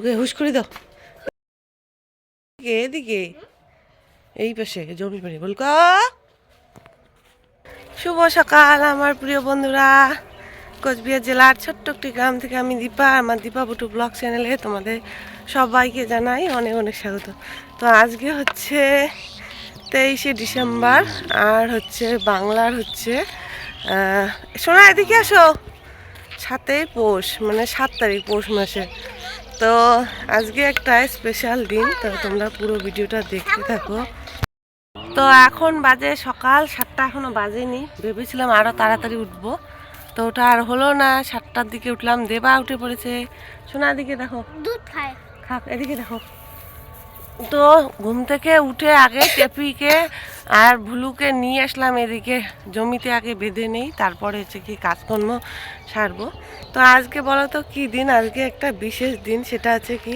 ভুলকুকে হুশ করে দাও। এদিকে, এই পাশে জমি পানি বলকা শুভ সকাল আমার প্রিয় বন্ধুরা। কোচবিহার জেলার ছোট্ট একটি গ্রাম থেকে আমি দীপা আমার দীপা বুটু ব্লগ চ্যানেলে তোমাদের সবাইকে জানাই অনেক অনেক স্বাগত। তো আজকে হচ্ছে তেইশে ডিসেম্বর আর হচ্ছে বাংলার হচ্ছে শোনা এদিকে আসো। সাতই পৌষ মানে সাত তারিখ পৌষ মাসে। তো আজকে একটা স্পেশাল দিন তো তোমরা পুরো ভিডিওটা দেখতে থাকো। তো এখন বাজে সকাল সাতটা এখনও বাজেনি। ভেবেছিলাম আরও তাড়াতাড়ি উঠব। তো ওটা আর হলো না সাতটার দিকে উঠলাম। দেবা উঠে পড়েছে। সোনার দিকে দেখো। দুধ খায়। খাক এদিকে দেখো। তো ঘুম থেকে উঠে আগে টেপিকে আর ভুলুকে নিয়ে আসলাম এদিকে। জমিতে আগে বেঁধে নেই তারপরে হচ্ছে কি কাজকর্ম সারবো। তো আজকে বলো তো কি দিন? আজকে একটা বিশেষ দিন সেটা হচ্ছে কি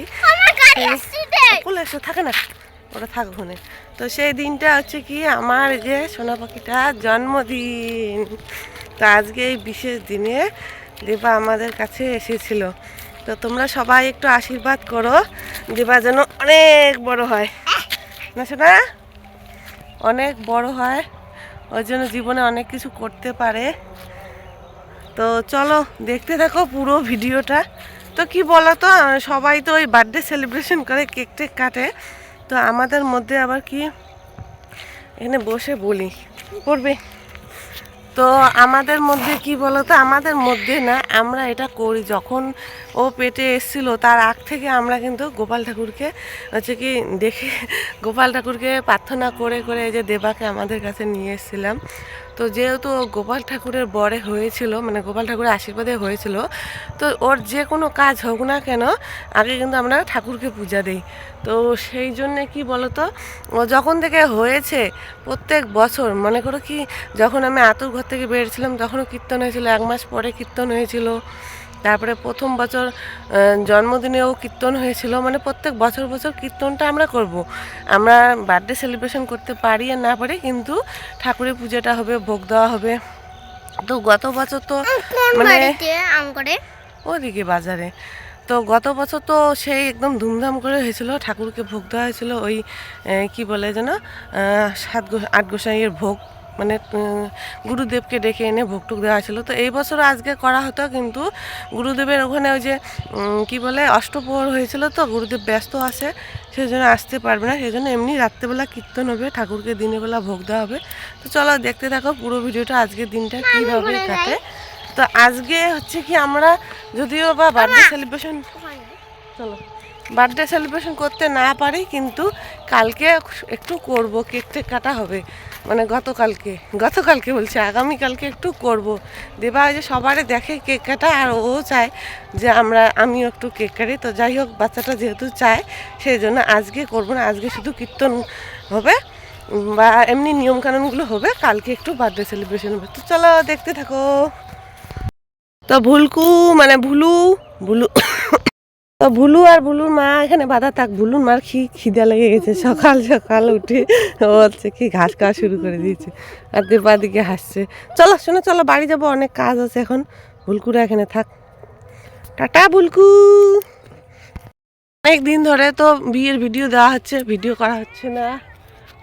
কোলে এসো থাকে না ওটা থাক ওখানে। তো সেই দিনটা হচ্ছে কি আমার যে সোনা পাখিটার জন্মদিন। তো আজকে এই বিশেষ দিনে দেবা আমাদের কাছে এসেছিল। তো তোমরা সবাই একটু আশীর্বাদ করো, দেবা যেন অনেক বড় হয়। না সোনা? অনেক বড় হয়, ওই জন্য জীবনে অনেক কিছু করতে পারে। তো চলো, দেখতে থাকো পুরো ভিডিওটা। তো কি বলো তো সবাই তো ওই বার্থডে সেলিব্রেশন করে কেক টেক কাটে। তো আমাদের মধ্যে আবার কি, এখানে বসে বলি, করবে। তো আমাদের মধ্যে কি বলো তো আমাদের মধ্যে না, আমরা এটা করি যখন ও পেটে এসেছিল, তার আগ থেকে আমরা কিন্তু গোপাল ঠাকুরকে হচ্ছে কি দেখে গোপাল ঠাকুরকে প্রার্থনা করে করে যে দেবাকে আমাদের কাছে নিয়ে এসেছিলাম। তো যেহেতু গোপাল ঠাকুরের বরে হয়েছিল মানে গোপাল ঠাকুরের আশীর্বাদে হয়েছিল, তো ওর যে কোনো কাজ হোক না কেন আগে কিন্তু আমরা ঠাকুরকে পূজা দিই। তো সেই জন্যে কি বলতো, ও যখন থেকে হয়েছে প্রত্যেক বছর, মনে করো কি, যখন আমি আতুর ঘর থেকে বেরিয়েছিলাম তখনও কীর্তন হয়েছিল, এক মাস পরে কীর্তন হয়েছিল। তারপরে প্রথম বছর জন্মদিনেও কীর্তন হয়েছিল। মানে প্রত্যেক বছর বছর কীর্তনটা আমরা করব। আমরা বার্থডে সেলিব্রেশন করতে পারি আর না পারি কিন্তু ঠাকুরের পূজাটা হবে ভোগ দেওয়া হবে। তো গত বছর তো মানে ওদিকে বাজারে। তো গত বছর তো সেই একদম ধুমধাম করে হয়েছিল ঠাকুরকে ভোগ দেওয়া হয়েছিল ওই কি বলে যেন সাত আট গোসাইয়ের ভোগ। মানে গুরুদেবকে ডেকে এনে ভোগটুক দেওয়া ছিল তো এই বছর আজকে করা হতো কিন্তু গুরুদেবের ওখানে ওই যে কি বলে অষ্টপ্রহর হয়েছিল তো গুরুদেব ব্যস্ত আছে সেই জন্য আসতে পারবে না। সেই জন্য এমনি রাত্রেবেলা কীর্তন হবে ঠাকুরকে দিনের বেলা ভোগ দেওয়া হবে। তো চলো দেখতে থাকো পুরো ভিডিওটা আজকের দিনটা কীভাবে কাটে। তো আজকে হচ্ছে কি আমরা যদিও বা বার্থডে সেলিব্রেশন চলো বার্থডে সেলিব্রেশন করতে না পারি কিন্তু কালকে একটু করব কেক টেক কাটা হবে। মানে গতকালকে গতকালকে বলছি, আগামীকালকে একটু করব। দেবা যে সবারে দেখে কেক কাটা, আর ও চায় যে আমরা, আমিও একটু কেক কাটি। তো যাই হোক, বাচ্চাটা যেহেতু চায়, সেই জন্য আজকে করব না, আজকে শুধু কীর্তন হবে বা এমনি নিয়মকানুনগুলো হবে, কালকে একটু বার্থডে সেলিব্রেশন হবে। তো চলো, দেখতে থাকো। তো ভুলকু মানে ভুলু ভুলু তো ভুলু আর ভুলুর মা এখানে বাধা থাক, ভুলুর মার খি খিদা লেগে গেছে? সকাল সকাল উঠে হচ্ছে কি ঘাস খাওয়া শুরু করে দিয়েছে। আর দেবা দিকে হাসছে। চলো, শোনো, চলো, বাড়ি যাব, অনেক কাজ আছে এখন। ভুলকুরা এখানে থাক। টাটা, ভুলকু! অনেক দিন ধরে তো বিয়ের ভিডিও দেওয়া হচ্ছে, ভিডিও করা হচ্ছে না।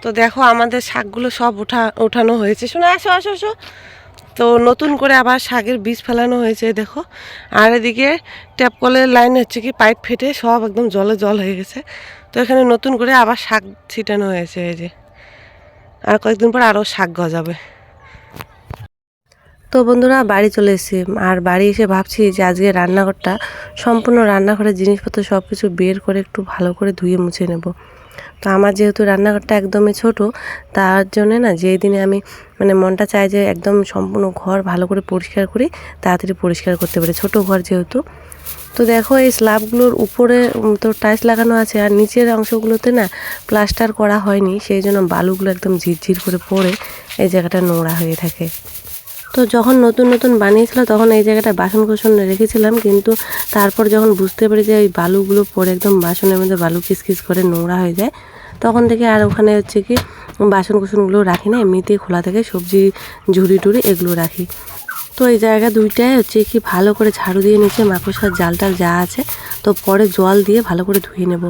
তো দেখো আমাদের শাকগুলো সব ওঠা, ওঠানো হয়েছে। শোনো, আসো আসো আসো। তো নতুন করে আবার শাকের বীজ ফেলানো হয়েছে, দেখো। আর এদিকে ট্যাপ কলের লাইন হচ্ছে কি, পাইপ ফেটে সব একদম জলে জল হয়ে গেছে। তো এখানে নতুন করে আবার শাক ছিটানো হয়েছে, এই যে। আর কয়েকদিন পর আরও শাক গজাবে। তো বন্ধুরা, বাড়ি চলে এসেছি। আর বাড়ি এসে ভাবছি যে আজকে রান্নাঘরটা, সম্পূর্ণ রান্নাঘরের জিনিসপত্র সব কিছু বের করে একটু ভালো করে ধুয়ে মুছে নেব। তো আমার যেহেতু রান্নাঘরটা একদমই ছোট, তার জন্যে না যেই দিনে আমি মানে মনটা চায় যে একদম সম্পূর্ণ ঘর ভালো করে পরিষ্কার করি, তাড়াতাড়ি পরিষ্কার করতে পারি। ছোট ঘর যেহেতু। তো দেখো এই স্ল্যাবগুলোর উপরে তো টাইলস লাগানো আছে, আর নিচের অংশগুলোতে না প্লাস্টার করা হয়নি, সেই জন্য বালুগুলো একদম ঝিরঝির করে পড়ে, এই জায়গাটা নোংরা হয়ে থাকে। তো যখন নতুন নতুন বানিয়েছিল তখন এই জায়গাটা বাসন কোসন রেখেছিলাম, কিন্তু তারপর যখন বুঝতে পারি যে ওই বালুগুলো পরে একদম বাসনের মধ্যে বালু কিসকিস করে নোংরা হয়ে যায়, তখন থেকে আর ওখানে হচ্ছে কি বাসন কুসনগুলো রাখি না, এমনিতেই খোলা থেকে, সবজি ঝুড়ি টুড়ি এগুলো রাখি। তো এই জায়গা দুইটায় হচ্ছে কি ভালো করে ঝাড়ু দিয়ে নিচে মাকড়সার জাল টাল যা আছে। তো পরে জল দিয়ে ভালো করে ধুয়ে নেব।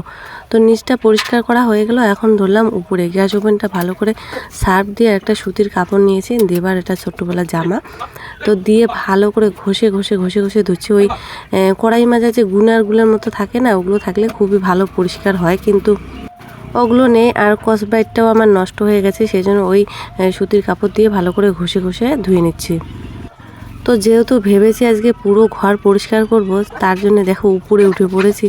তো নিচটা পরিষ্কার করা হয়ে গেল, এখন ধরলাম উপরে। গ্যাস ওভেনটা ভালো করে সার্ফ দিয়ে একটা সুতির কাপড় নিয়েছি, দেবার এটা ছোট্টবেলা জামা। তো দিয়ে ভালো করে ঘষে ঘষে ঘষে ঘষে ধুচ্ছি। ওই কড়াই মাজা যে গুনারগুলোর মতো থাকে না, ওগুলো থাকলে খুবই ভালো পরিষ্কার হয়, কিন্তু ওগুলো নেই। আর কসবাইটটাও আমার নষ্ট হয়ে গেছে, সেই জন্য ওই সুতির কাপড় দিয়ে ভালো করে ঘষে ঘষে ধুয়ে নিচ্ছি। তো যেহেতু ভেবেছি আজকে পুরো ঘর পরিষ্কার করব, তার জন্য দেখো উপরে উঠে পড়েছি।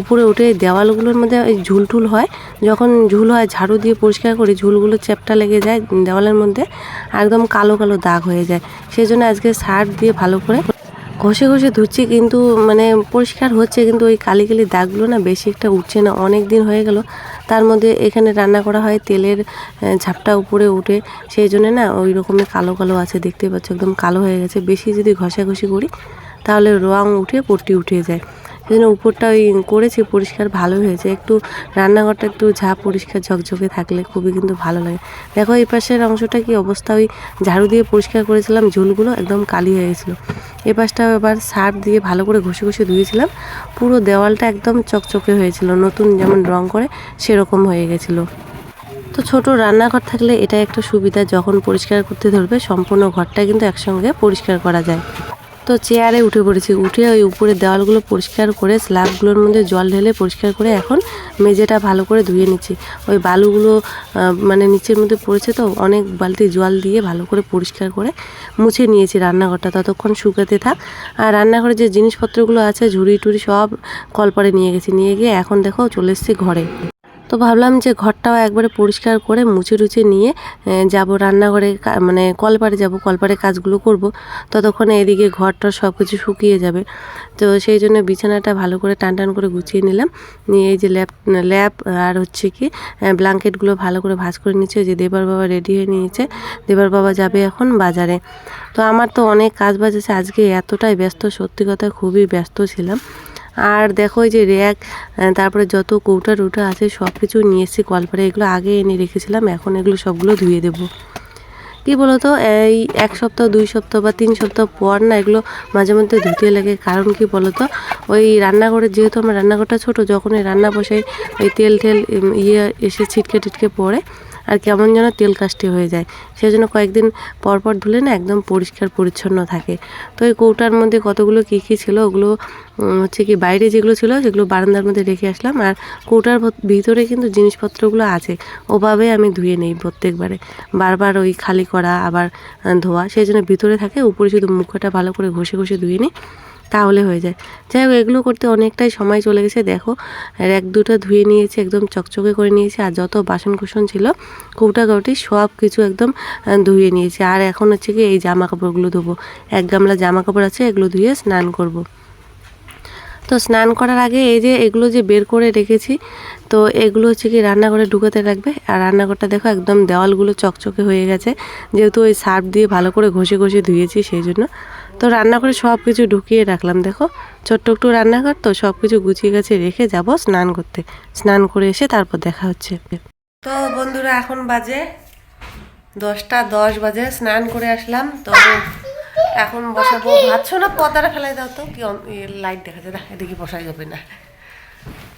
উপরে উঠে দেওয়ালগুলোর মধ্যে ওই ঝুলটুল হয়। যখন ঝুল হয়, ঝাড়ু দিয়ে পরিষ্কার করি, ঝুলগুলো চ্যাপটা লেগে যায় দেওয়ালের মধ্যে, একদম কালো কালো দাগ হয়ে যায়। সেই জন্য আজকে সার্ফ দিয়ে ভালো করে ঘষে ঘষে ধুচ্ছি, কিন্তু মানে পরিষ্কার হচ্ছে, কিন্তু ওই কালি কালি দাগগুলো না বেশি একটা উঠছে না। অনেক দিন হয়ে গেল তার মধ্যে এখানে রান্না করা হয় তেলের ঝাপটা উপরে উঠে। সেই জন্য না ওই রকমই কালো কালো আছে, দেখতে পাচ্ছ, একদম কালো হয়ে গেছে। বেশি যদি ঘষাঘষি করি, তাহলে রং উঠে পট্টি উঠে যায়। সেই জন্য উপরটা ওই করেছি, পরিষ্কার ভালো হয়েছে। একটু রান্নাঘরটা একটু ঝাঁ পরিষ্কার ঝকঝকে থাকলে খুবই কিন্তু ভালো লাগে। দেখো এই পাশের অংশটা কি অবস্থা? ওই ঝাড়ু দিয়ে পরিষ্কার করেছিলাম, ঝুলগুলো একদম কালি হয়ে গেছিল। এ পাশটাও এবার সার্ফ দিয়ে ভালো করে ঘষে ঘষে ধুয়েছিলাম। পুরো দেওয়ালটা একদম চকচকে হয়েছিল, নতুন যেমন রং করে সেরকম হয়ে গেছিল। তো ছোট রান্নাঘর থাকলে এটা একটা সুবিধা, যখন পরিষ্কার করতে ধরবে, সম্পূর্ণ ঘরটা কিন্তু একসঙ্গে পরিষ্কার করা যায়। তো চেয়ারে উঠে পড়েছি। উঠে ওই উপরের দেওয়ালগুলো পরিষ্কার করে, স্ল্যাবগুলোর মধ্যে জল ঢেলে পরিষ্কার করে এখন মেঝেটা ভালো করে ধুয়ে নিচ্ছি। ওই বালুগুলো মানে নিচের মধ্যে পড়েছে তো, অনেক বালতি জল দিয়ে ভালো করে পরিষ্কার করে মুছে নিয়েছি রান্নাঘরটা। ততক্ষণ শুকাতে থাক। আর রান্নাঘরে যে জিনিসপত্রগুলো আছে, ঝুড়ি টুড়ি সব কলপারে নিয়ে গেছি। নিয়ে গিয়ে এখন দেখো চলে এসেছি ঘরে। তো ভাবলাম যে ঘরটাও একবারে পরিষ্কার করে মুছে টুচে নিয়ে যাব রান্নাঘরে মানে কলপারে যাব, কলপারে কাজগুলো করব। ততক্ষণে এদিকে ঘরটা সব কিছু শুকিয়ে যাবে। তো সেই জন্য বিছানাটা ভালো করে টান টান করে গুছিয়ে নিলাম। নিয়ে এই যে ল্যাপ ল্যাপ আর হচ্ছে কি ব্ল্যাঙ্কেটগুলো ভালো করে ভাজ করে নিচ্ছে যে দেবার বাবা রেডি হয়ে নিয়েছে। দেবার বাবা যাবে এখন বাজারে। তো আমার তো অনেক কাজ বাজ আছে। আজকে এতটাই ব্যস্ত, সত্যি কথা খুবই ব্যস্ত ছিলাম। আর দেখো এই যে র্যাক তারপরে যত কৌটা টৌটা আছে সব কিছু নিয়ে এসেছি কলপারে। এগুলো আগে এনে রেখেছিলাম, এখন এগুলো সবগুলো ধুয়ে দেবো। কি বলতো, এই এক সপ্তাহ, দুই সপ্তাহ বা তিন সপ্তাহ পর না এগুলো মাঝে মধ্যে ধুতে লাগে। কারণ কি বলতো, ওই রান্নাঘরে যেহেতু আমার রান্নাঘরটা ছোট, যখন এই রান্না বসাই, ওই তেল টেল ইয়ে এসে ছিটকে টিটকে পড়ে আর কেমন যেন তেল কাস্টে হয়ে যায়। সেই জন্য কয়েকদিন পর পর ধুলে না একদম পরিষ্কার পরিচ্ছন্ন থাকে। তো এই কৌটার মধ্যে কতগুলো কী কী ছিল ওগুলো হচ্ছে কি বাইরে যেগুলো ছিল সেগুলো বারান্দার মধ্যে রেখে আসলাম। আর কৌটার ভত- ভিতরে কিন্তু জিনিসপত্রগুলো আছে। ওভাবে আমি ধুয়ে নেই প্রত্যেকবারে। বারবার ওই খালি করা, আবার ধোয়া সেই জন্য ভিতরে থাকে, উপরে শুধু মুখটা ভালো করে ঘষে ঘষে ধুয়ে নিই। তাহলে হয়ে যায়। যাই হোক, এগুলো করতে অনেকটাই সময় চলে গেছে, দেখো। এক দুটো ধুয়ে নিয়েছি, একদম চকচকে করে নিয়েছি, আর যত বাসন কুসন ছিল কৌটা কৌটি সব কিছু একদম ধুয়ে নিয়েছি। আর এখন হচ্ছে কি, এই জামা কাপড়গুলো ধোবো। এক গামলা জামা কাপড় আছে, এগুলো ধুয়ে স্নান করব। তো স্নান করার আগে এই যে এগুলো যে বের করে রেখেছি, তো এগুলো হচ্ছে কি, রান্নাঘরে ঢুকাতে লাগবে আর রান্নাঘরটা দেখো, একদম দেওয়ালগুলো চকচকে হয়ে গেছে। যেহেতু ওই সার্ফ দিয়ে ভালো করে ঘষে ঘষে ধুয়েছি, সেই জন্য। তো রান্না করে সব কিছু ঢুকিয়ে রাখলাম, দেখো। ছোট্ট একটু রান্নাঘর, তো সব কিছু গুছিয়ে গেছে রেখে যাব স্নান করতে। স্নান করে এসে তারপর দেখা হচ্ছে। তো বন্ধুরা, এখন বাজে দশটা দশ বাজে, স্নান করে আসলাম। তো এখন বসাবো। ভাবছ না পর্দাটা ফেলাই দাও তো? কি লাইট দেখা যায়। না, এদিকে বসাই যাবে না।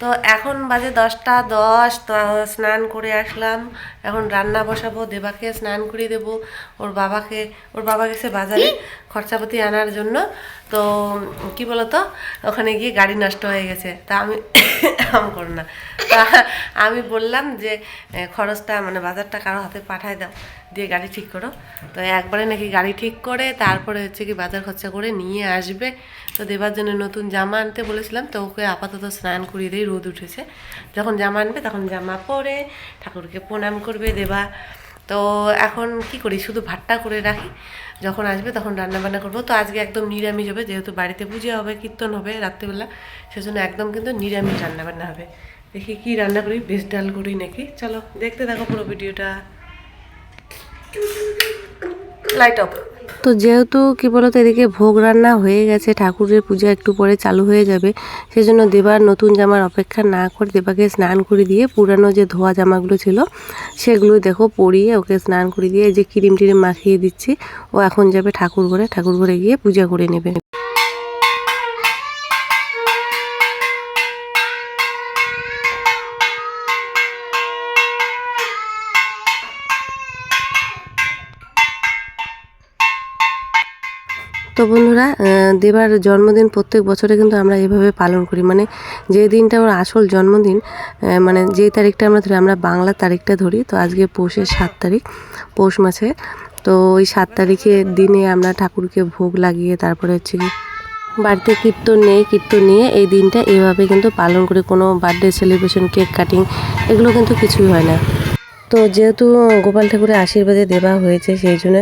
তো এখন বাজে দশটা দশ তো স্নান করে আসলাম। এখন রান্না বসাবো দেবাকে স্নান করিয়ে দেবো। ওর বাবাকে ওর বাবা গেছে বাজারে খরচাপাতি আনার জন্য। তো কি বলতো ওখানে গিয়ে গাড়ি নষ্ট হয়ে গেছে। তা আমি আম করো না। তা আমি বললাম যে খরচটা মানে বাজারটা কারও হাতে পাঠায় দাও। দিয়ে গাড়ি ঠিক করো। তো একবারে নাকি গাড়ি ঠিক করে তারপরে হচ্ছে কি বাজার খরচা করে নিয়ে আসবে। তো দেবার জন্য নতুন জামা আনতে বলেছিলাম, তো ওকে আপাতত স্নান করিয়ে দিয়ে রোদ উঠেছে। যখন জামা আনবে তখন জামা পরে ঠাকুরকে প্রণাম করবে দেবা। তো এখন কি করি, শুধু ভাতটা করে রাখি। যখন আসবে তখন রান্না বান্না করব। তো আজকে একদম নিরামিষ হবে, যেহেতু বাড়িতে পুজো হবে, কীর্তন হবে রাত্রিবেলা, সেজন্য একদম কিন্তু নিরামিষ রান্নাবান্না হবে। দেখি কি রান্না করি, বেশ ডাল করি নাকি? চলো দেখতে থাকো পুরো ভিডিওটা। লাইট অফ তো যেহেতু কি বলতো, এদিকে ভোগ রান্না হয়ে গেছে, ঠাকুরের পূজা একটু পরে চালু হয়ে যাবে, সেজন্য দেবার নতুন জামার অপেক্ষা না করে দেবাকে স্নান করে দিয়ে পুরানো যে ধোয়া জামাগুলো ছিল, সেগুলো দেখো পরিয়ে ওকে স্নান করে দিয়ে যে ক্রিম টিরিম মাখিয়ে দিচ্ছি, ও এখন যাবে ঠাকুর ঘরে ঠাকুর ঘরে গিয়ে পূজা করে নেবে। তো বন্ধুরা দেবার জন্মদিন প্রত্যেক বছরে কিন্তু আমরা এভাবে পালন করি। মানে যে দিনটা ওর আসল জন্মদিন মানে যেই তারিখটা আমরা ধরি, আমরা বাংলা তারিখটা ধরি। তো আজকে পৌষের সাত তারিখ, পৌষ মাসে। তো ওই সাত তারিখের দিনে আমরা ঠাকুরকে ভোগ লাগিয়ে তারপরে হচ্ছে কি বাড়িতে কীর্তন নেই, কীর্তন নিয়ে এই দিনটা এভাবে কিন্তু পালন করে। কোনো বার্থডে সেলিব্রেশন কেক কাটিং এগুলো কিন্তু কিছুই হয় না। তো যেহেতু গোপাল ঠাকুরের আশীর্বাদে দেবা হয়েছে, সেই জন্য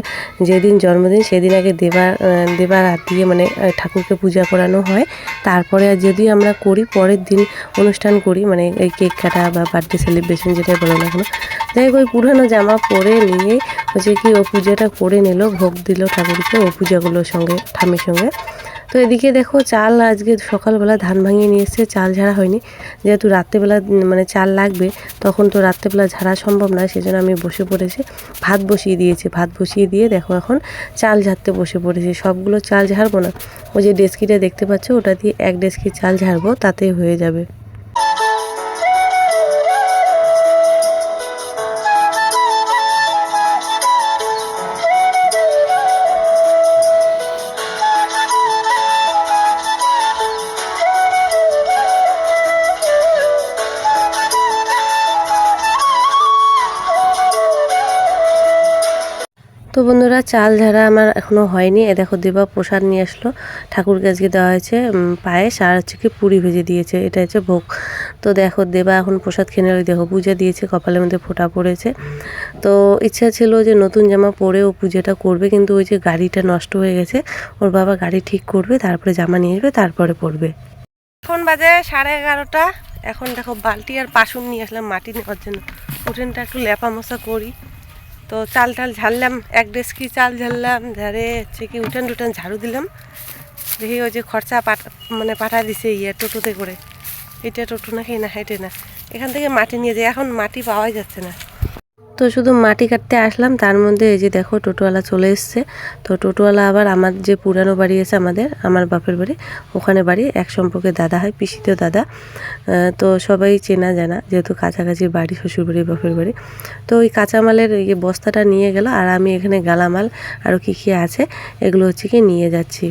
যেদিন জন্মদিন সেদিন আগে দেবা দেবার হাত দিয়ে মানে ঠাকুরকে পূজা করানো হয়। তারপরে যদি আমরা করি, পরের দিন অনুষ্ঠান করি মানে এই কেক কাটা বা বার্থডে সেলিব্রেশন যেটা বলো না কেন। যাই ওই পুরানো জামা পরে নিয়ে হচ্ছে কি ও পূজাটা করে নিল, ভোগ দিল ঠাকুরকে, ও পূজাগুলোর সঙ্গে ঠামির সঙ্গে। তো এদিকে দেখো চাল আজকে সকালবেলা ধান ভাঙিয়ে নিয়ে এসছে, চাল ঝাড়া হয়নি। যেহেতু রাত্রেবেলা মানে চাল লাগবে, তখন তো রাত্রেবেলা ঝাড়া সম্ভব নয়, সেজন্য আমি বসে পড়েছি। ভাত বসিয়ে দিয়েছি, ভাত বসিয়ে দিয়ে দেখো এখন চাল ঝাড়তে বসে পড়েছি। সবগুলো চাল ঝাড়বো না, ওই যে ডেস্কিটা দেখতে পাচ্ছ, ওটা দিয়ে এক ডেস্কি চাল ঝাড়বো তাতেই হয়ে যাবে। তো বন্ধুরা, চাল ঝাড়া আমার এখনও হয়নি। এ দেখো, দেবা প্রসাদ নিয়ে আসলো। ঠাকুরকে আজকে দেওয়া হয়েছে পায়েস আর হচ্ছে কি পুরি ভেজে দিয়েছে। এটা হচ্ছে ভোগ। তো দেখো, দেবা এখন প্রসাদ খেয়ে নিল। দেখো, পূজা দিয়েছে, কপালের মধ্যে ফোটা পড়েছে। তো ইচ্ছা ছিল যে নতুন জামা পরে ও পুজোটা করবে, কিন্তু ওই যে গাড়িটা নষ্ট হয়ে গেছে, ওর বাবা গাড়ি ঠিক করবে, তারপরে জামা নিয়ে আসবে, তারপরে পরবে। এখন বাজে সাড়ে এগারোটা। এখন দেখো, বালতি আর পাশুন নিয়ে আসলাম মাটি নেওয়ার জন্য। উঠোনটা একটু লেপা মশা করি। তো চাল টাল ঝাড়লাম, এক ডেস্কি চাল ঝাড়লাম, ঝাড়ে হচ্ছে কি উঠান টুটান ঝাড়ু দিলাম। দেখি ওই যে খরচা পাঠা মানে পাঠা দিছে ইয়ে টোটোতে করে। এটা টোটো না খেয়ে না হেঁটে না। এখান থেকে মাটি নিয়ে যায়, এখন মাটি পাওয়াই যাচ্ছে না। তো শুধু মাটি কাটতে আসলাম, তার মধ্যে এই যে দেখো টোটোওয়ালা চলে এসছে। তো টোটোওয়ালা আবার আমার যে পুরানো বাড়ি আছে আমাদের, আমার বাপের বাড়ি, ওখানে বাড়ি, এক সম্পর্কে দাদা হয়, পিসিতেও দাদা। তো সবাই চেনা জানা, যেহেতু কাছাকাছি বাড়ি শ্বশুর বাড়ি বাপের বাড়ি। তো ওই কাঁচামালের এই বস্তাটা নিয়ে গেল, আর আমি এখানে গালামাল আরও কী কী আছে, এগুলো হচ্ছে কি নিয়ে যাচ্ছি।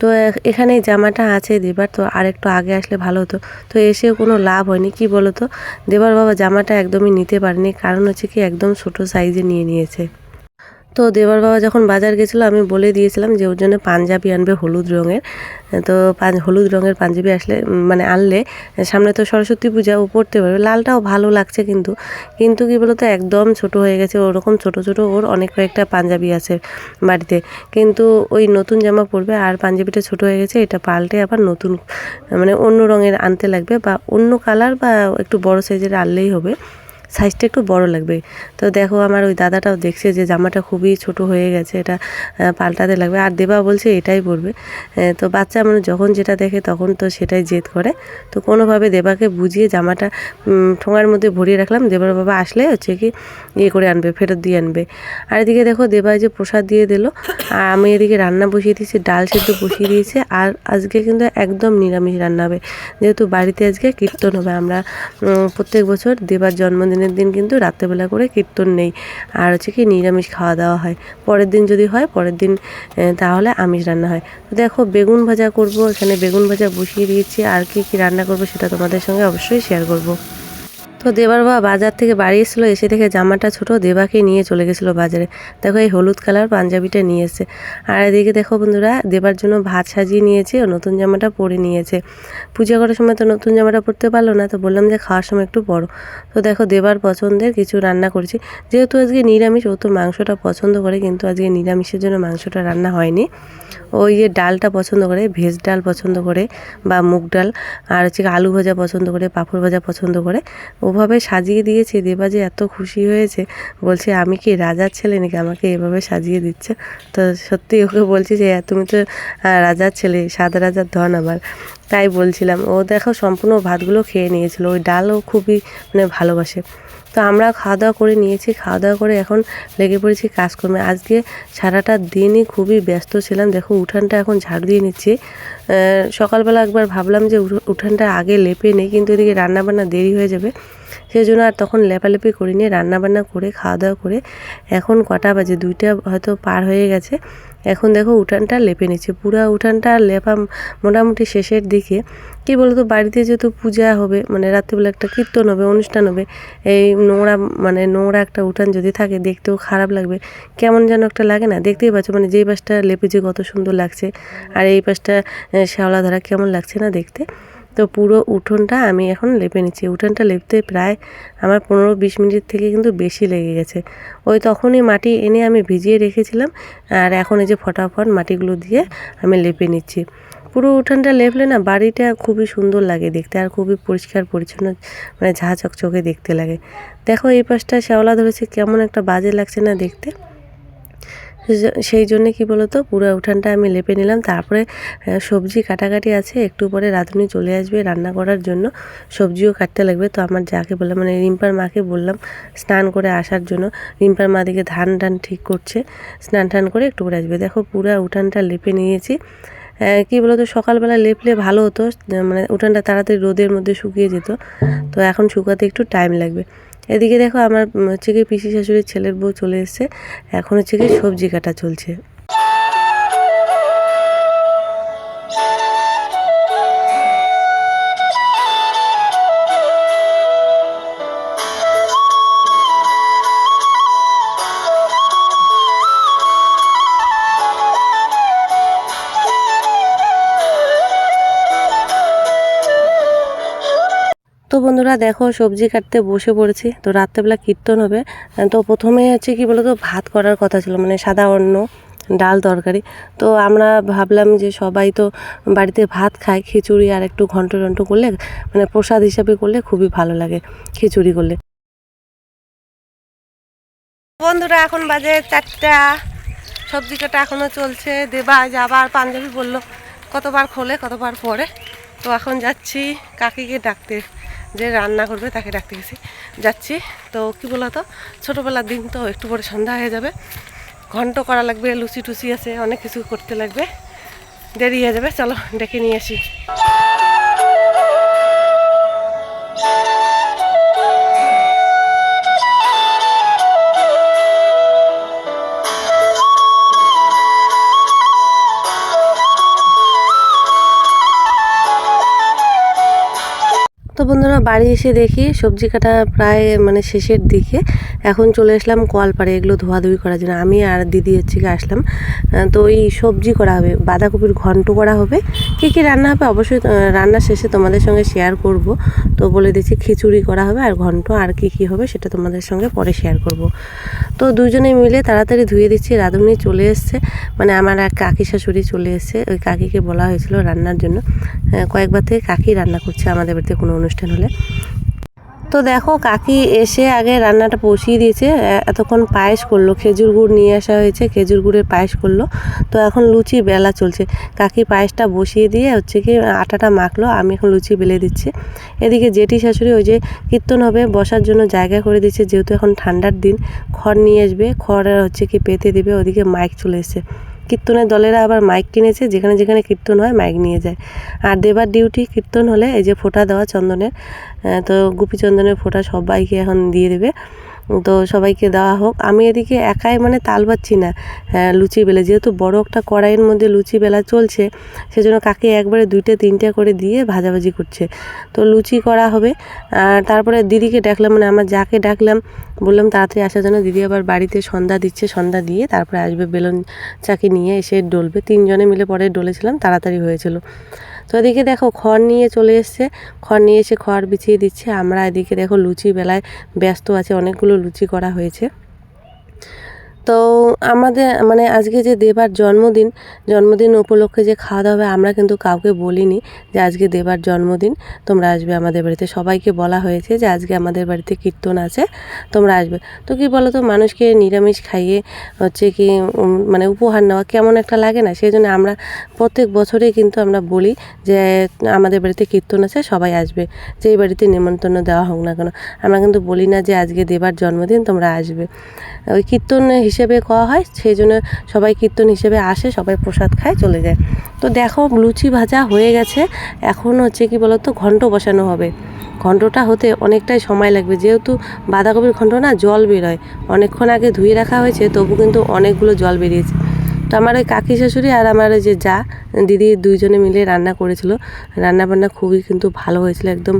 তো এখানে জামাটা আছে দেবার, তো আর একটু আগে আসলে ভালো হতো। তো এসেও কোনো লাভ হয়নি, কি বলো তো? দেবার বাবা জামাটা একদমই নিতে পারেনি, কারণ হচ্ছে কি একদম ছোটো সাইজে নিয়ে নিয়েছে। তো দেবার বাবা যখন বাজার গেছিল, আমি বলে দিয়েছিলাম যে ওর জন্য পাঞ্জাবি আনবে হলুদ রঙের। তো হলুদ রঙের পাঞ্জাবি আসলে মানে আনলে, সামনে তো সরস্বতী পূজা, ও পড়তে পারবে। লালটাও ভালো লাগছে কিন্তু। কিন্তু কি বলতো, একদম ছোট হয়ে গেছে, ওরকম ছোট ছোট ওর অনেক কয়েকটা পাঞ্জাবি আছে বাড়িতে। কিন্তু ওই নতুন জামা পরবে, আর পাঞ্জাবিটা ছোট হয়ে গেছে, এটা পাল্টে আবার নতুন মানে অন্য রঙের আনতে লাগবে, বা অন্য কালার বা একটু বড় সাইজের আনলেই হবে। সাইজটা একটু বড় লাগবে। তো দেখো আমার ওই দাদাটাও দেখছে যে জামাটা খুবই ছোট হয়ে গেছে, এটা পাল্টাতে লাগবে। আর দেবা বলছে এটাই পরবে। তো বাচ্চা মানে যখন যেটা দেখে তখন তো সেটাই জেদ করে। তো কোনোভাবে দেবাকে বুঝিয়ে জামাটা ঠোঙার মধ্যে ভরিয়ে রাখলাম। দেবার বাবা আসলে হচ্ছে কি ইয়ে করে আনবে, ফেরত দিয়ে আনবে। আর এদিকে দেখো দেবা যে প্রসাদ দিয়ে দিল। আর আমি এদিকে রান্না বসিয়ে দিয়েছি, ডাল সেদ্ধ বসিয়ে দিয়েছি। আর আজকে কিন্তু একদম নিরামিষ রান্না হবে। যেহেতু বাড়িতে আজকে কীর্তন হবে, আমরা প্রত্যেক বছর দেবার জন্মদিনের দিন কিন্তু রাত্রেবেলা করে কীর্তন নেই। আর হচ্ছে কি নিরামিষ খাওয়া দাওয়া হয়। পরের দিন যদি হয়, পরের দিন তাহলে আমিষ রান্না হয়। তো দেখো, বেগুন ভাজা করব, এখানে বেগুন ভাজা বসিয়ে দিয়েছি। আর কি কি রান্না করব সেটা তোমাদের সঙ্গে অবশ্যই শেয়ার করব। তো দেবার বাবা বাজার থেকে বাড়ি এসেছিল, এসে দেখে জামাটা ছোট, দেবাকে নিয়ে চলে গেছিল বাজারে। দেখো এই হলুদ কালার পাঞ্জাবিটা নিয়ে আর এদিকে দেখো বন্ধুরা, দেবার জন্য ভাত সাজিয়ে নিয়েছে ও নতুন জামাটা পরে নিয়েছে। পূজা করার সময় তো নতুন জামাটা পরতে পারল না, তো বললাম যে খাওয়ার সময় একটু পরো। তো দেখো দেবার পছন্দের কিছু রান্না করেছি। যেহেতু আজকে নিরামিষ, ও তো মাংসটা পছন্দ করে, কিন্তু আজকে নিরামিষের জন্য মাংসটা রান্না হয়নি। ওই যে ডালটা পছন্দ করে, ভেজ ডাল পছন্দ করে বা মুগ ডাল, আর হচ্ছে আলু ভাজা পছন্দ করে, পাঁপড় ভাজা পছন্দ করে ওভাবে সাজিয়ে দিয়েছে দেবা যে এত খুশি হয়েছে। বলছে আমি কি রাজার ছেলে নাকি? আমাকে এভাবে সাজিয়ে দিচ্ছে? তো সত্যি ওকে বলছি যে "হ্যাঁ, তুমি তো রাজার ছেলে সাদা রাজার ধন আমার তাই বলছিলাম ও দেখো সম্পূর্ণ ভাতগুলো খেয়ে নিয়েছিল ওই ডালও খুবই মানে ভালোবাসে। তো আমরা খাওয়া দাওয়া করে নিয়েছি খাওয়া দাওয়া করে এখন লেগে পড়েছি কাজকর্মে। আজকে সারাটা দিনই খুবই ব্যস্ত ছিলাম। দেখো উঠানটা এখন ঝাড়ু দিয়ে নিচ্ছি। সকালবেলা একবার ভাবলাম যে উঠো- উঠানটা আগে লেপে নেই কিন্তু এদিকে রান্নাবান্না দেরি হয়ে যাবে। সেই জন্য আর তখন লেপালেপি করিনি, রান্নাবান্না করে খাওয়া দাওয়া করে। এখন কটা বাজে? দুইটা হয়তো পার হয়ে গেছে। এখন দেখো উঠানটা লেপে নিচ্ছে। পুরো উঠানটা লেপা মোটামুটি শেষের দিকে। কি বলতো, বাড়িতে যেহেতু পূজা হবে মানে রাত্রিবেলা একটা কীর্তন হবে, অনুষ্ঠান হবে, এই নোংরা মানে নোংরা একটা উঠান যদি থাকে, দেখতেও খারাপ লাগবে। কেমন যেন একটা লাগে না? দেখতেই পাচ্ছ মানে যেই পাশটা লেপেছে কত সুন্দর লাগছে। আর এই পাশটা শ্যাওলা ধারা কেমন লাগছে না দেখতে? তো পুরো উঠোনটা আমি এখন লেপে নিচ্ছি। উঠোনটা লেপতে প্রায় আমার পনেরো বিশ মিনিট থেকে কিন্তু বেশি লেগে গেছে। ওই তখনই মাটি এনে আমি ভিজিয়ে রেখেছিলাম আর এখন এই যে ফটাফট মাটিগুলো দিয়ে আমি লেপে নিচ্ছি। পুরো উঠানটা লেপলে না বাড়িটা খুবই সুন্দর লাগে দেখতে আর খুবই পরিষ্কার পরিচ্ছন্ন মানে ঝা চকচকে দেখতে লাগে। দেখো এই পাশটা শ্যাওলা ধরেছে, কেমন একটা বাজে লাগছে না দেখতে? সেই জন্য কি বলতো, পুরো উঠানটা আমি লেপে নিলাম। তারপরে সবজি কাটাকাটি আছে, একটু পরে রাঁধুনি চলে আসবে রান্না করার জন্য। সবজিও কাটতে লাগবে। তো আমার যাকে বললাম মানে রিম্পার মাকে বললাম, স্নান করে আসার জন্য। রিম্পার মা দিকে ধান টান ঠিক করছে। স্নান টান করে একটু করে আসবে। দেখো, পুরো উঠানটা লেপে নিয়েছি। কি বলতো, সকালবেলা লেপলে ভালো হতো। মানে উঠানটা তাড়াতাড়ি রোদের মধ্যে শুকিয়ে যেত। তো এখন শুকাতে একটু টাইম লাগবে। এদিকে দেখো আমার হচ্ছে কি পিসি শাশুড়ির ছেলের বউ চলে এসছে। এখন হচ্ছে কি সবজি কাটা চলছে। তো বন্ধুরা দেখো, সবজি কাটতে বসে পড়েছি। তো রাত্রেবেলা কীর্তন হবে। তো প্রথমে হচ্ছে কি বলতো, ভাত করার কথা ছিল মানে সাদা অন্ন, ডাল তরকারি। তো আমরা ভাবলাম যে সবাই তো বাড়িতে ভাত খায়, খিচুড়ি আর একটু ঘন্ট টন্ট করলে মানে প্রসাদ হিসাবে করলে খুবই ভালো লাগে খিচুড়ি করলে। বন্ধুরা, এখন বাজে চারটা। সবজি কাটা এখনও চলছে। দেবা যে আবার পাঞ্জাবি বলল, কতবার খোলে, কতবার পরে। তো এখন যাচ্ছি কাকিকে ডাকতে। যে রান্না করবে তাকে ডাকতে গেছি। যাচ্ছি। তো কি বলতো? ছোটোবেলার দিন তো একটু পরে সন্ধ্যা হয়ে যাবে। ঘন্ট করা লাগবে, লুচি টুচি আছে, অনেক কিছু করতে লাগবে। দেরি হয়ে যাবে, চলো ডেকে নিয়ে আসি। তো বন্ধুরা বাড়ি এসে দেখি সবজি কাটা প্রায় মানে শেষের দিকে। এখন চলে আসলাম কলপাড়ে এগুলো ধোয়াধুয়ি করার জন্য। আমি আর দিদি হচ্ছে আসলাম। তো ওই সবজি করা হবে, বাঁধাকপির ঘন্ট করা হবে। কী কী রান্না হবে? অবশ্যই রান্না শেষে তোমাদের সঙ্গে শেয়ার করব। তো বলে দিচ্ছি, খিচুড়ি করা হবে আর ঘন্ট। আর কি কি হবে সেটা তোমাদের সঙ্গে পরে শেয়ার করব। তো দুজনে মিলে তাড়াতাড়ি ধুয়ে দিচ্ছি, রাঁধুনি চলে এসছে। মানে আমার এক কাকি শাশুড়ি চলে এসছে। ওই কাকিকে বলা হয়েছিল রান্নার জন্য। কয়েকবার থেকে কাকি রান্না করছে আমাদের বাড়িতে কোনো অনুষ্ঠান হলে। তো দেখো, কাকি এসে আগে রান্নাটা বসিয়ে দিয়েছে। এতক্ষণ পায়েস করল। খেজুর গুড় নিয়ে আসা হয়েছে, খেজুর গুড়ের পায়েস করল। তো এখন লুচি বেলা চলছে। কাকি পায়েসটা বসিয়ে দিয়ে হচ্ছে কি, আটাটা মাখলো। আমি এখন লুচি বেলে দিচ্ছি। এদিকে জেঠি শাশুড়ি ওই যে কীর্তন হবে, বসার জন্য জায়গা করে দিচ্ছে। যেহেতু এখন ঠান্ডার দিন, খড় নিয়ে আসবে। খড় হচ্ছে কি, পেতে দেবে। ওদিকে মাইক চলে এসছে। কীর্তনের দলেরা আবার মাইক কিনেছে, যেখানে যেখানে কীর্তন হয় মাইক নিয়ে যায়। আর দেবার ডিউটি কীর্তন হলে এই যে ফোঁটা দেওয়া চন্দনের তো গুপি চন্দনের ফোঁটা সবাইকে এখন দিয়ে দেবে। তো সবাইকে দেওয়া হোক। আমি এদিকে একাই মানে তাল পাচ্ছি না হ্যাঁ, লুচি বেলে। যেহেতু বড় একটা কড়াইয়ের মধ্যে লুচি বেলা চলছে সেজন্য কাকে একবারে দুইটা তিনটা করে দিয়ে ভাজাভাজি করছে। তো লুচি করা হবে। আর তারপরে দিদিকে ডাকলাম মানে আমার যাকে ডাকলাম বললাম তাড়াতাড়ি আসার জন্য দিদি আবার বাড়িতে সন্ধ্যা দিচ্ছে সন্ধ্যা দিয়ে তারপরে আসবে বেলুন চাকি নিয়ে এসে ডলবে। তিনজনে মিলে পরে ডলেছিলাম তাড়াতাড়ি হয়েছিল। তো এদিকে দেখো খড় নিয়ে চলে এসছে। খড় নিয়ে এসে খড় বিছিয়ে দিচ্ছে। আমরা এদিকে দেখো লুচি বেলায় ব্যস্ত আছে। অনেকগুলো লুচি করা হয়েছে। তো আমাদের মানে আজকে যে দেবার জন্মদিন জন্মদিন উপলক্ষে যে খাওয়া দাওয়া হবে, আমরা কিন্তু কাউকে বলিনি যে আজকে দেবার জন্মদিন। তোমরা আসবে আমাদের বাড়িতে। সবাইকে বলা হয়েছে যে আজকে আমাদের বাড়িতে কীর্তন আছে, তোমরা আসবে। তো কি বলো তো মানুষকে নিরামিষ খাইয়ে হচ্ছে কি মানে উপহার নেওয়া কেমন একটা লাগে না? সেই জন্য আমরা প্রত্যেক বছরেই কিন্তু আমরা বলি যে আমাদের বাড়িতে কীর্তন আছে, সবাই আসবে। যেই বাড়িতে নিমন্ত্রণ দেওয়া হোক না কেন। আমরা কিন্তু বলি না যে আজকে দেবার জন্মদিন, তোমরা আসবে। ওই কীর্তন হিসেবে করা হয় সেই জন্য সবাই কীর্তন হিসেবে আসে, সবাই প্রসাদ খায়, চলে যায়। তো দেখো লুচি ভাজা হয়ে গেছে, এখন হচ্ছে কি বলতো ঘন্ট বসানো হবে। ঘন্টটা হতে অনেকটাই সময় লাগবে, যেহেতু বাঁধাকপির ঘন্ট না, জল বেরোয়। অনেকক্ষণ আগে ধুয়ে রাখা হয়েছে, তবু কিন্তু অনেকগুলো জল বেরিয়েছে। তো আমার ওই কাকি শাশুড়ি আর আমার যে যা, দিদি দুইজনে মিলে রান্না করেছিল। রান্না বান্না খুবই কিন্তু ভালো হয়েছিল, একদম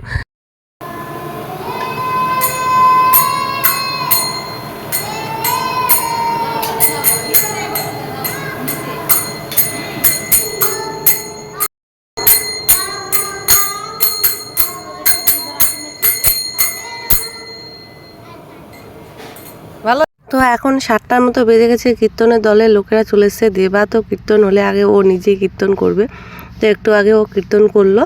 তো এখন সাতটার মতো বেজে গেছে, কীর্তনের দলের লোকেরা চলে এসছে। দেবা তো কীর্তন হলে আগে ও নিজেই কীর্তন করবে। তো একটু আগে ও কীর্তন করল।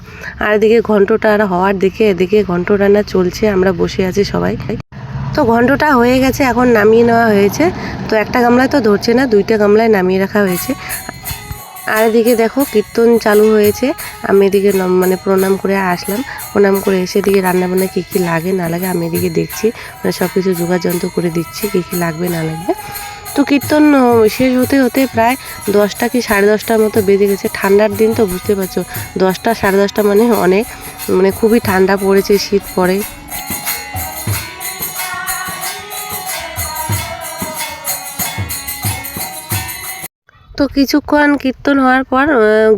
আর এদিকে ঘন্টটা আর হওয়ার দিকে এদিকে ঘন্ট না চলছে, আমরা বসে আছি সবাই। তো ঘন্টটা হয়ে গেছে, এখন নামিয়ে নেওয়া হয়েছে। তো একটা গামলায় তো ধরছে না, দুইটা গামলায় নামিয়ে রাখা হয়েছে। আর এদিকে দেখো কীর্তন চালু হয়েছে। আমি এদিকে মানে প্রণাম করে আসলাম। প্রণাম করে এসে এদিকে রান্নাবান্না কী কী লাগে, না লাগে আমি এদিকে দেখছি। মানে সব কিছু যোগাযন্ত্র করে দিচ্ছি, কী কী লাগবে, না লাগবে। তো কীর্তন শেষ হতে হতে প্রায় দশটা কি সাড়ে দশটার মতো বেজে গেছে। ঠান্ডার দিন তো বুঝতে পারছ, দশটা সাড়ে দশটা মানে অনেক মানে খুবই ঠান্ডা পড়েছে, শীত পড়ে। তো কিছুক্ষণ কীর্তন হওয়ার পর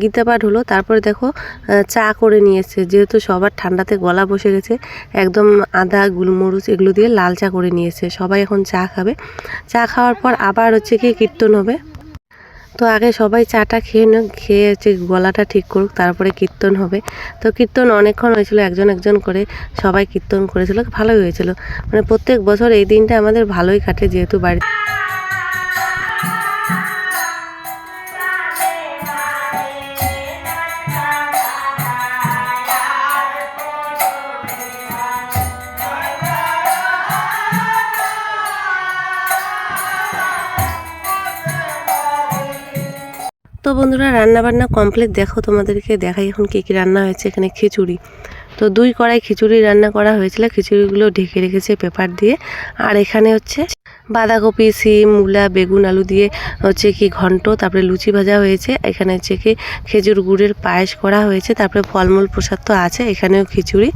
গীতা পাঠ হলো। তারপরে দেখো চা করে নিয়ে নিয়েছে যেহেতু সবার ঠান্ডাতে গলা বসে গেছে, একদম আদা, গোলমরিচ এগুলো দিয়ে লাল চা করে নিয়েছে সবাই এখন চা খাবে। চা খাওয়ার পর আবার হচ্ছে কি কীর্তন হবে। তো আগে সবাই চাটা খেয়ে নে খেয়ে হচ্ছে গলাটা ঠিক করুক, তারপরে কীর্তন হবে। তো কীর্তন অনেকক্ষণ হয়েছিল, একজন একজন করে সবাই কীর্তন করেছিল। ভালোই হয়েছিল। মানে প্রত্যেক বছর এই দিনটা আমাদের ভালোই কাটে, যেহেতু বাড়িতে তো বন্ধুরা, রান্নাবান্না কমপ্লিট দেখো তোমাদেরকে দেখাই এখন কী কী রান্না হয়েছে এখানে খিচুড়ি। তো দুই কড়াই খিচুড়ি রান্না করা হয়েছিল। খিচুড়িগুলো ঢেকে রেখেছে পেপার দিয়ে। আর এখানে হচ্ছে বাঁধাকপি, সিম, মূলা, বেগুন, আলু দিয়ে হচ্ছে কি ঘন্ট, তারপরে লুচি ভাজা হয়েছে, এখানে হচ্ছে কি খেজুর গুড়ের পায়েস করা হয়েছে, তারপরে ফলমূল প্রসাদ তো আছে, এখানেও খিচুড়ি।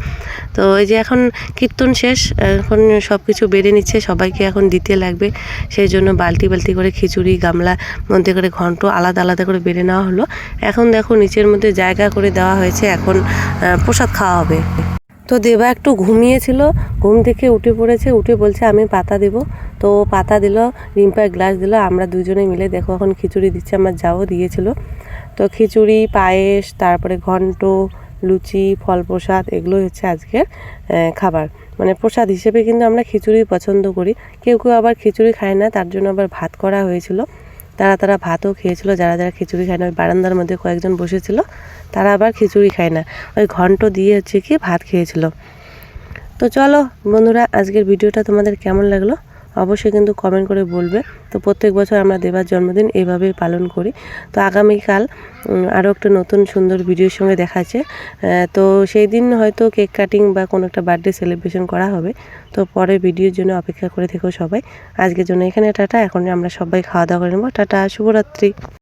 তো এই যে এখন কীর্তন শেষ, এখন সব কিছু বেড়ে নিচ্ছে, সবাইকে এখন দিতে লাগবে, সেই জন্য বালতি বালতি করে খিচুড়ি, গামলা মধ্যে করে ঘন্ট আলাদা আলাদা করে বেড়ে নেওয়া হলো। এখন দেখো নিচের মধ্যে জায়গা করে দেওয়া হয়েছে, এখন প্রসাদ খাওয়া হবে। তো দেবা একটু ঘুমিয়েছিল, ঘুম থেকে উঠে পড়েছে, উঠে বলছে, আমি পাতা দেব। তো পাতা দিল, রিম্পার গ্লাস দিল, আমরা দুজনে মিলে দেখো এখন খিচুড়ি দিচ্ছে, আমার যাও দিয়েছিল। তো খিচুড়ি, পায়েস, তারপরে ঘন্ট, লুচি, ফল প্রসাদ, এগুলোই হচ্ছে আজকের খাবার। মানে প্রসাদ হিসেবে কিন্তু আমরা খিচুড়ি পছন্দ করি। কেউ কেউ আবার খিচুড়ি খায় না, তার জন্য আবার ভাত করা হয়েছিল। তারা তারা ভাতও খেয়েছিল, যারা যারা খিচুড়ি খায় না, ওই বারান্দার মধ্যে কয়েকজন বসেছিল, তারা আবার খিচুড়ি খায় না। ওই ঘন্ট দিয়ে হচ্ছে কি ভাত খেয়েছিল। তো চলো বন্ধুরা, আজকের ভিডিওটা তোমাদের কেমন লাগল? অবশ্যই কিন্তু কমেন্ট করে বলবে। তো প্রত্যেক বছর আমরা দেবার জন্মদিন এইভাবেই পালন করি। তো আগামীকাল আরও একটা নতুন সুন্দর ভিডিওর সঙ্গে দেখাচ্ছে তো সেই দিন হয়তো কেক কাটিং বা কোনো একটা বার্থডে সেলিব্রেশন করা হবে। তো পরের ভিডিওর জন্য অপেক্ষা করে থেকো সবাই। আজকের জন্য এখানে, টাটা। এখন আমরা সবাই খাওয়া দাওয়া করে নেব। টাটা, শুভরাত্রি।